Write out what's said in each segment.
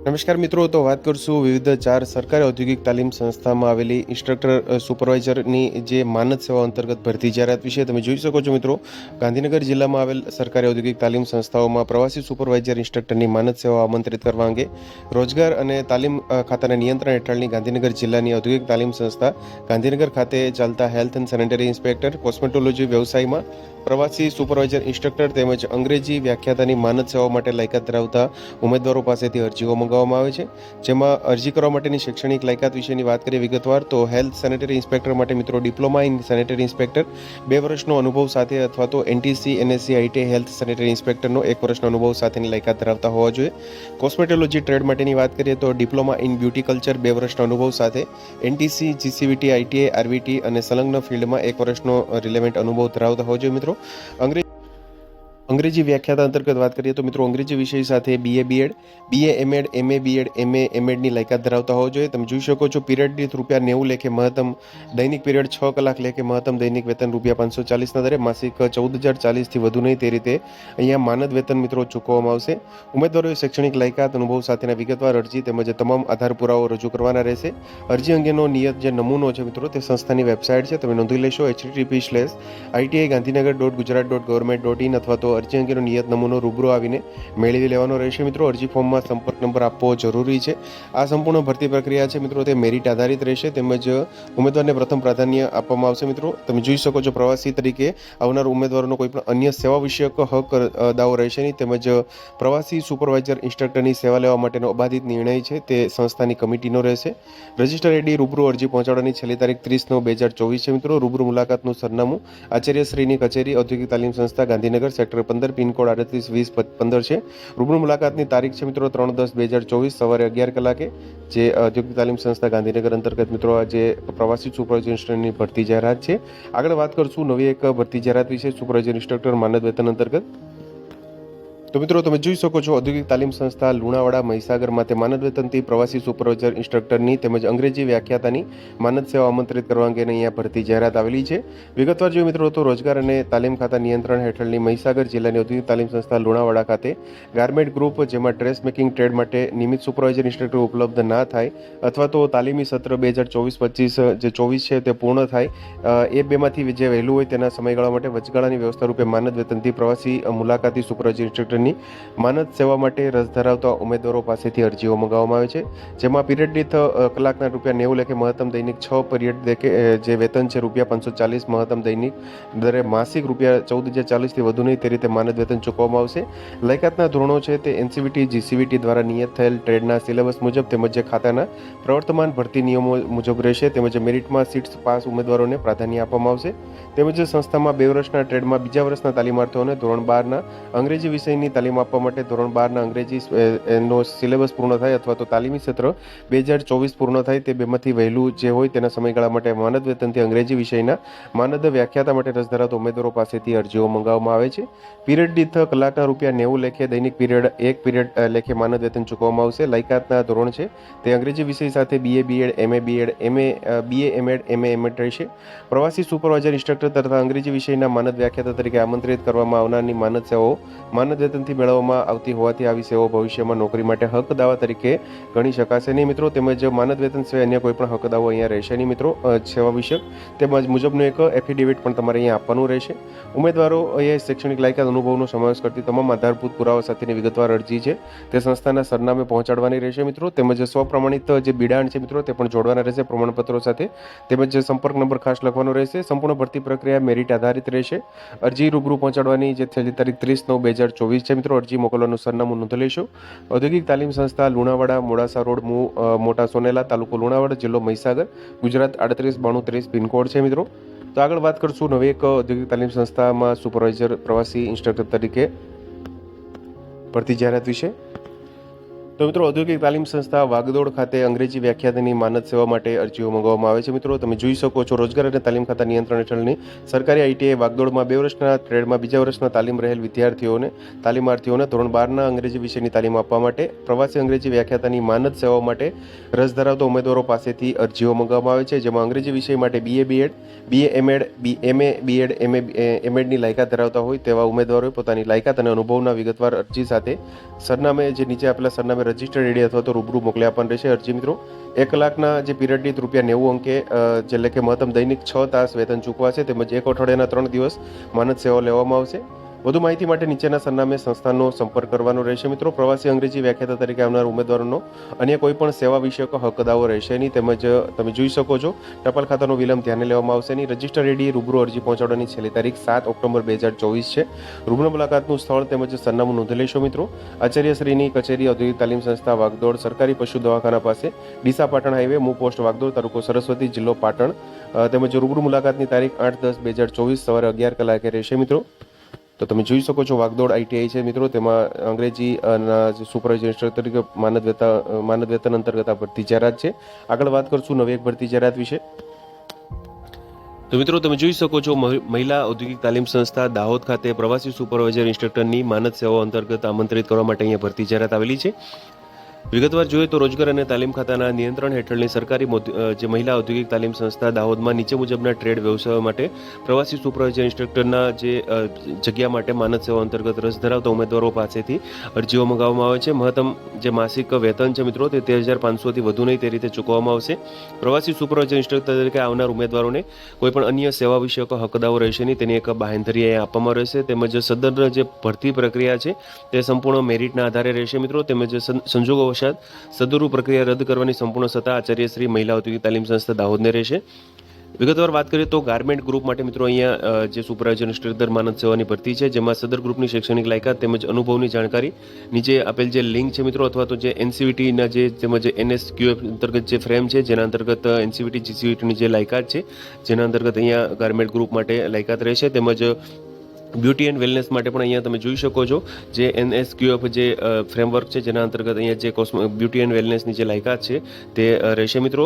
નમસ્કાર મિત્રો, તો વાત કરશું વિવિધ ચાર સરકારી ઔદ્યોગિક તાલીમ સંસ્થામાં આવેલી ઇન્સ્ટ્રક્ટર સુપરવાઇઝરની જે માનદ સેવા અંતર્ગત ભરતી જાહેરાત વિશે તમે જોઈ શકો છો મિત્રો. ગાંધીનગર જિલ્લામાં આવેલ સરકારી ઔદ્યોગિક તાલીમ સંસ્થાઓમાં પ્રવાસી સુપરવાઇઝર, ઇન્સ્ટ્રક્ટરની માનદ સેવા આમંત્રિત કરવા અંગે રોજગાર અને તાલીમ ખાતાના નિયંત્રણ હેઠળની ગાંધીનગર જિલ્લાની ઔદ્યોગિક તાલીમ સંસ્થા, ગાંધીનગર ખાતે ચાલતા health and sanitary inspector, cosmetology વ્યવસાયમાં પ્રવાસી સુપરવાઇઝર, ઇન્સ્ટ્રક્ટર તેમજ અંગ્રેજી વ્યાખ્યાતાની માનદ સેવા માટે લાયકાત ધરાવતા ઉમેદવારો પાસેથી અરજીઓ મંગાવવામાં આવે છે. જેમાં અરજી કરવા માટેની શૈક્ષણિક લાયકાત વિશેની વાત કરીએ વિગતવાર, તો હેલ્થ સેનેટરી ઇન્સ્પેક્ટર માટે મિત્રો ડિપ્લોમા ઇન સેનેટરી ઇન્સ્પેક્ટર, બે વર્ષનો અનુભવ સાથે અથવા તો NTC, NSC, IT, health sanitary ઇન્સ્પેક્ટરનો એક વર્ષનો અનુભવ સાથેની લાયકાત ધરાવતા હોવા જોઈએ. કોસ્મેટોલોજી ટ્રેડ માટેની વાત કરીએ તો ડિપ્લોમા ઇન બ્યુટી કલ્ચર બે વર્ષનો અનુભવ સાથે, એનટીસી જીસીવીટી આઈટીઆઈ આરવીટી અને સંલગ્ન ફિલ્ડમાં એક વર્ષનો રિલેવન્ટ અનુભવ ધરાવતા હોવા જોઈએ મિત્રો. અંગ્રેજી અંગ્રેજી વ્યાખ્યાતા અંતર્ગત વાત કરીએ તો મિત્રો અંગ્રેજી વિષય સાથે BA BEd BA MEd MA BEd MA એમએડની લાયકાત ધરાવતા હોવો જોઈએ. તમે જોઈ શકો છો પીરિયડ દીઠ રૂપિયા નેવું લેખે મહત્તમ, દૈનિક પીરિયડ છ કલાક લેખે મહત્તમ, દૈનિક વેતન રૂપિયા પાંચસો ચાલીસના દરે માસિક ચૌદ હજાર ચાલીસથી વધુ નહીં. તે રીતે અહીંયા માનદ વેતન મિત્રો ચૂકવવામાં આવશે. ઉમેદવારોએ શૈક્ષણિક લાયકાત, અનુભવ સાથેના વિગતવાર અરજી તેમજ તમામ આધાર પુરાવો રજૂ કરવાના રહેશે. અરજી અંગેનો નિયત જે નમૂનો છે મિત્રો તે સંસ્થાની વેબસાઇટ છે. તમે નોંધી લેશો HTTP slash ITI Gandhinagar dot Gujarat dot government dot in અથવા તો અરજી અંગેનો નિયત નમૂનો રૂબરૂ આવીને મેળવી લેવાનો રહેશે. મિત્રો, અરજી ફોર્મમાં સંપર્ક નંબર આપવો જરૂરી છે. આ સંપૂર્ણ ભરતી પ્રક્રિયા છે. મિત્રો, તે મેરિટ આધારિત રહેશે. તેમજ ઉમેદવારને પ્રથમ પ્રાધાન્ય આપવામાં આવશે. મિત્રો, તમે જોઈ શકો છો, પ્રવાસી તરીકે આવનાર ઉમેદવારોનો કોઈ પણ અન્ય સેવા વિષયક હક દાવો રહેશે નહીં. તેમજ પ્રવાસી સુપરવાઇઝર ઇન્સ્ટ્રક્ટરની સેવા લેવા માટેનો અબાધિત નિર્ણય છે. તે સંસ્થાની કમિટીનો રહેશે. રજિસ્ટર એડી રૂબરૂ અરજી પહોંચાડવાની છેલ્લી તારીખ ત્રીસ નવ બે હજાર ચોવીસ છે. મિત્રો, રૂબરૂ મુલાકાતનું સરનામું આચાર્યશ્રીની કચેરી ઔદ્યોગિક તાલીમ સંસ્થા ગાંધીનગર સેક્ટર પંદર પિનકોડ આડત્રીસ, વીસ પંદર છે. રૂબરૂ મુલાકાતની તારીખ છે મિત્રો ત્રણ દસ બે હજાર ચોવીસ, સવારે અગિયાર કલાકે. જે ઔદ્યોગિક તાલીમ સંસ્થા ગાંધીનગર અંતર્ગત મિત્રો આ જે પ્રવાસી સુપરવાઇઝર ઇન્સ્ટ્રક્ટરની ભરતી જાહેરાત છે. આગળ વાત કરશું નવી એક ભરતી જાહેરાત વિશે સુપરવાઇઝર ઇન્સ્ટ્રક્ટર માનદ વેતન અંતર્ગત. તો મિત્રો તમે જોઈ શકો છો ઔદ્યોગિક તાલીમ સંસ્થા લુણાવાડા મહીસાગર માટે માનદ વેતનથી પ્રવાસી સુપરવાઇઝર, ઇન્સ્ટ્રક્ટરની તેમજ અંગ્રેજી વ્યાખ્યાતાની માનદ સેવા આમંત્રિત કરવા અંગેની અહીંયા ભરતી જાહેરાત આવેલી છે. વિગતવાર જોઈએ મિત્રો તો રોજગાર અને તાલીમ ખાતા નિયંત્રણ હેઠળની મહીસાગર જિલ્લાની ઔદ્યોગિક તાલીમ સંસ્થા લુણાવાડા ખાતે ગાર્મેન્ટ ગ્રુપ, જેમાં ડ્રેસ મેકિંગ ટ્રેડ માટે નિયમિત સુપરવાઇઝર, ઇન્સ્ટ્રક્ટર ઉપલબ્ધ ના થાય અથવા તો તાલીમી સત્ર બે હજાર ચોવીસ પચીસ, જે ચોવીસ છે તે પૂર્ણ થાય. એ બેમાંથી જે વહેલું હોય તેના સમયગાળા માટે વચગાળાની વ્યવસ્થા રૂપે માનદ વેતનથી પ્રવાસી મુલાકાતી સુપરવાઇઝર ઇન્સ્ટ્રક્ટરની માનદ સેવા માટે રસ ધરાવતા ઉમેદવારો પાસેથી અરજીઓ મંગાવવામાં આવે છે, જેમાં પીરિયડ દીઠ કલાકના રૂપિયા નેવું લેખે મહત્તમ દૈનિક છ પીરિયડ દેખે જે વેતન છે રૂપિયા પાંચસો ચાલીસ મહત્તમ દૈનિક દરે માસિક રૂપિયા ચૌદ હજાર ચાલીસથી વધુ નહીં તે રીતે માનદ વેતન ચૂકવવામાં આવશે. લાયકાતના ધોરણો છે તે એનસીવીટી જીસીવીટી દ્વારા નિયત થયેલ ટ્રેડના સિલેબસ મુજબ તેમજ જે ખાતાના પ્રવર્તમાન ભરતી નિયમો મુજબ રહેશે તેમજ મેરિટમાં સીટ્સ પાસ ઉમેદવારોને પ્રાધાન્ય આપવામાં આવશે. તેમજ સંસ્થામાં બે વર્ષના ટ્રેડમાં બીજા વર્ષના તાલીમાર્થીઓને ધોરણ બારના અંગ્રેજી વિષયની તાલીમ આપવા માટે ધોરણ બારના અંગ્રેજી એનો સિલેબસ પૂર્ણ થાય અથવા તો તાલીમી સત્ર બે હજાર ચોવીસ પૂર્ણ થાય તે બેમાંથી વહેલું જે હોય તેના સમયગાળા માટે માનદ વેતનથી અંગ્રેજી વિષયના માનદ વ્યાખ્યાતા માટે રસ ધરાવતા ઉમેદવારો પાસેથી અરજીઓ મંગાવવામાં આવે છે. પીરિયડ દીઠ કલાકના રૂપિયા નેવું લેખે દૈનિક પીરિયડ એક પીરિયડ લેખે માનદ વેતન ચૂકવવામાં આવશે. લાયકાતના ધોરણ છે તે અંગ્રેજી વિષય સાથે BA BEd MA BEd MA BA MEd MA MEd રહેશે. પ્રવાસી સુપરવાઇઝર, ઇન્સ્ટ્રક્ટર તથા અંગ્રેજી વિષયના માનદ વ્યાખ્યાતા તરીકે આમંત્રિત કરવામાં આવનારની માનદ સેવાઓ માનદ વેતનથી મેળવવામાં આવતી હોવાથી આવી સેવાઓ ભવિષ્યમાં નોકરી માટે હક દાવા તરીકે ગણી શકાશે નહીં મિત્રો. તેમજ માનદ વેતન સિવાય અન્ય કોઈ પણ હક દાવો અહીંયા રહેશે નહીં મિત્રો. સેવા વિષયક તેમજ મુજબનું એક એફિડેવિટ પણ તમારે અહીંયા આપવાનું રહેશે. ઉમેદવારો અહીંયા શૈક્ષણિક લાયકાત, અનુભવનો સમાવેશ કરતી તમામ આધારભૂત પુરાવા સાથેની વિગતવાર અરજી છે તે સંસ્થાના સરનામે પહોંચાડવાની રહેશે મિત્રો. તેમજ સ્વપ્રમાણિત જે બિડાણ છે મિત્રો તે પણ જોડવાના રહેશે. પ્રમાણપત્રો સાથે તેમજ સંપર્ક નંબર ખાસ લખવાનો રહેશે. સંપૂર્ણ ભરતી પ્રક્રિયા મેરિટ આધારિત રહેશે. અરજી રૂબરૂ પહોંચાડવાની જે છેલ્લી તારીખ ત્રીસ નવ બે હજાર ચોવીસ છે મિત્રો, અરજી મોકલવાનું સરનામું નોંધી લેશો ઔદ્યોગિક તાલીમ સંસ્થા લુણાવાડા, મોડાસા રોડ, મુ મોટા સોનેલા તાલુકો લુણાવાડા, જિલ્લો મહીસાગર, ગુજરાત આડત્રીસ, બાણું, ત્રીસ, પિનકોડ છે મિત્રો. તો આગળ વાત કરશું નવી એક ઔદ્યોગિક તાલીમ સંસ્થામાં સુપરવાઇઝર પ્રવાસી ઇન્સ્ટ્રક્ટર તરીકે ભરતી જાહેરાત વિશે. તો મિત્રો, ઔદ્યોગિક તાલીમ સંસ્થા વાગદોડ ખાતે અંગ્રેજી વ્યાખ્યાતની માનદ સેવા માટે અરજીઓ મંગાવવામાં આવે છે. મિત્રો, તમે જોઈ શકો છો, રોજગાર અને તાલીમ ખાતા નિયંત્રણ હેઠળની સરકારી આઈટીઆઈ વાગદોડમાં બે વર્ષના ટ્રેડમાં બીજા વર્ષના તાલીમ રહેલ વિદ્યાર્થીઓને, તાલીમાર્થીઓને ધોરણ બારના અંગ્રેજી વિષયની તાલીમ આપવા માટે, પ્રવાસી અંગ્રેજી વ્યાખ્યાતાની માનદ સેવા માટે રસ ધરાવતા ઉમેદવારો પાસેથી અરજીઓ મંગાવવામાં આવે છે, જેમાં અંગ્રેજી વિષય માટે BA BEd BA MEd B MA BEd MA એમએડની લાયકાત ધરાવતા હોય તેવા ઉમેદવારોએ પોતાની લાયકાત અને અનુભવના વિગતવાર અરજી સાથે સરનામે જે નીચે આપેલા સરનામે રજિસ્ટર્ડ એડી અથવા તો રૂબરૂ મોકલી આપવાનું રહેશે અરજી મિત્રો. એક કલાકના જે પીરિયડ દીઠ રૂપિયા નેવું અંકે જેટલે કે મહત્તમ દૈનિક છ તાસ વેતન ચૂકવાશે તેમજ એક અઠવાડિયાના ત્રણ દિવસ માનદ સેવા લેવામાં આવશે. વધુ માહિતી માટે નીચેના સરનામે સંસ્થાનો સંપર્ક કરવાનો રહેશે. મિત્રો, પ્રવાસી અંગ્રેજી વ્યાખ્યાતા તરીકે આવનાર ઉમેદવારોનો અન્ય કોઈ પણ સેવા વિષયક હકદાવો રહેશે નહીં. તેમજ તમે જોઈ શકો છો, ટપાલ ખાતાનો વિલંબ ધ્યાને લેવામાં આવશે નહીં. રજિસ્ટર રેડી રૂબરૂ અરજી પહોંચાડવાની છેલ્લી તારીખ સાત ઓક્ટોબર બે હજાર ચોવીસ છે. રૂબરૂ મુલાકાતનું સ્થળ તેમજ સરનામું નોંધી લેશો મિત્રો. આચાર્યશ્રીની કચેરી ઔદ્યોગિક તાલીમ સંસ્થા વાગદોડ સરકારી પશુ દવાખાના પાસે, ડીસા પાટણ હાઈવે, મુ પોસ્ટ વાગદોડ, તાલુકો સરસ્વતી, જિલ્લો પાટણ. તેમજ રૂબરૂ મુલાકાતની તારીખ આઠ દસ બે હજાર ચોવીસ સવારે અગિયાર કલાકે રહેશે મિત્રો. તો તમે જોઈ શકો છો વાગદોડ આઈટીઆઈ છે મિત્રો. તેમાં અંગ્રેજી ના જે સુપરવાઇઝર તરીકે માનદ વેતન માનદ વેતન અંતર્ગત આ ભરતી જાહેરાત છે. આગળ વાત કરશું નવી એક ભરતી જાહેરાત વિશે. તો મિત્રો તમે જોઈ શકો છો મહિલા ઔદ્યોગિક તાલીમ સંસ્થા દાહોદ ખાતે પ્રવાસી સુપરવાઇઝર ઇન્સ્ટ્રક્ટરની માનદ સેવાઓ અંતર્ગત આમંત્રિત કરવા માટે અહીંયા ભરતી જાહેરાત આવેલી છે. વિગતવાર જોઈએ તો રોજગાર અને તાલીમ ખાતાના નિયંત્રણ હેઠળની સરકારી જે મહિલા ઔદ્યોગિક તાલીમ સંસ્થા દાહોદમાં નીચે મુજબના ટ્રેડ વ્યવસાયો માટે પ્રવાસી સુપરવાઇઝર ઇન્સ્ટ્રક્ટરના જે જગ્યા માટે માનદ સેવા અંતર્ગત રસ ધરાવતા ઉમેદવારો પાસેથી અરજીઓ મંગાવવામાં આવે છે. મહત્તમ જે માસિક વેતન છે મિત્રો તે તેર હજાર પાંચસોથી વધુ નહીં, તે રીતે ચૂકવવામાં આવશે. પ્રવાસી સુપરવાઇઝર ઇન્સ્ટ્રક્ટર તરીકે આવનાર ઉમેદવારોને કોઈ પણ અન્ય સેવા વિષયક હકદાઓ રહેશે નહીં, તેની એક બાહેંધરી અહીંયા આપવામાં રહેશે. તેમજ સદન જે ભરતી પ્રક્રિયા છે તે સંપૂર્ણ મેરિટના આધારે રહેશે મિત્રો. તેમજ સં- સંજોગોવશાત સદરૂ પ્રક્રિયા રદ કરવાની સંપૂર્ણ સત્તા આચાર્ય શ્રી મહિલા ઔદ્યોગિક તાલીમ સંસ્થા દાહોદને રહેશે. વિગતવાર વાત કરીએ તો ગાર્મેન્ટ ગ્રુપ માટે મિત્રો અહીંયા જે સુપરવાઇઝર ઇન્સ્ટ્રક્ટર માનદ સેવાની ભરતી છે, જેમાં સદર ગ્રુપની શૈક્ષણિક લાયકાત તેમજ અનુભવની જાણકારી, નીચે આપેલ જે લિંક છે મિત્રો અથવા તો જે એનસીવીટીના જે તેમજ એનએસક્યુએફ અંતર્ગત જે ફ્રેમ છે, જેના અંતર્ગત એનસીવીટી, જીસીવીટીની જે લાયકાત છે, જેના અંતર્ગત અહીંયા ગાર્મેન્ટ ગ્રુપ માટે લાયકાત રહેશે તેમજ બ્યુટી એન્ડ વેલનેસ માટે પણ અહીંયા તમે જોઈ શકો છો જે એનએસક્યુએફ જે ફ્રેમવર્ક છે જેના અંતર્ગત અહીંયા જે કોસ્મો, બ્યુટી એન્ડ વેલનેસની જે લાયકાત છે તે રહેશે. મિત્રો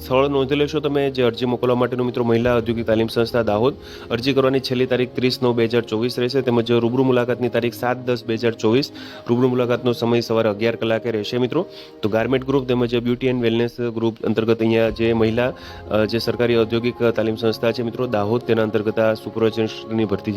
સ્થળ નોંધી લેશો તમે જે અરજી મોકલવા માટેનું, મિત્રો, મહિલા ઔદ્યોગિક તાલીમ સંસ્થા દાહોદ. અરજી કરવાની છેલ્લી તારીખ ત્રીસ નવ બે હજાર ચોવીસ રહેશે તેમજ રૂબરૂ મુલાકાતની તારીખ સાત દસ બે હજાર ચોવીસ. રૂબરૂ મુલાકાતનો સમય સવારે અગિયાર કલાકે રહેશે, મિત્રો. તો ગાર્મેન્ટ ગ્રુપ તેમજ બ્યુટી એન્ડ વેલનેસ ગ્રુપ અંતર્ગત અહીંયા જે મહિલા જે સરકારી ઔદ્યોગિક તાલીમ સંસ્થા છે, મિત્રો, દાહોદ તેના અંતર્ગત આ સુપરવાઇઝરની ભરતી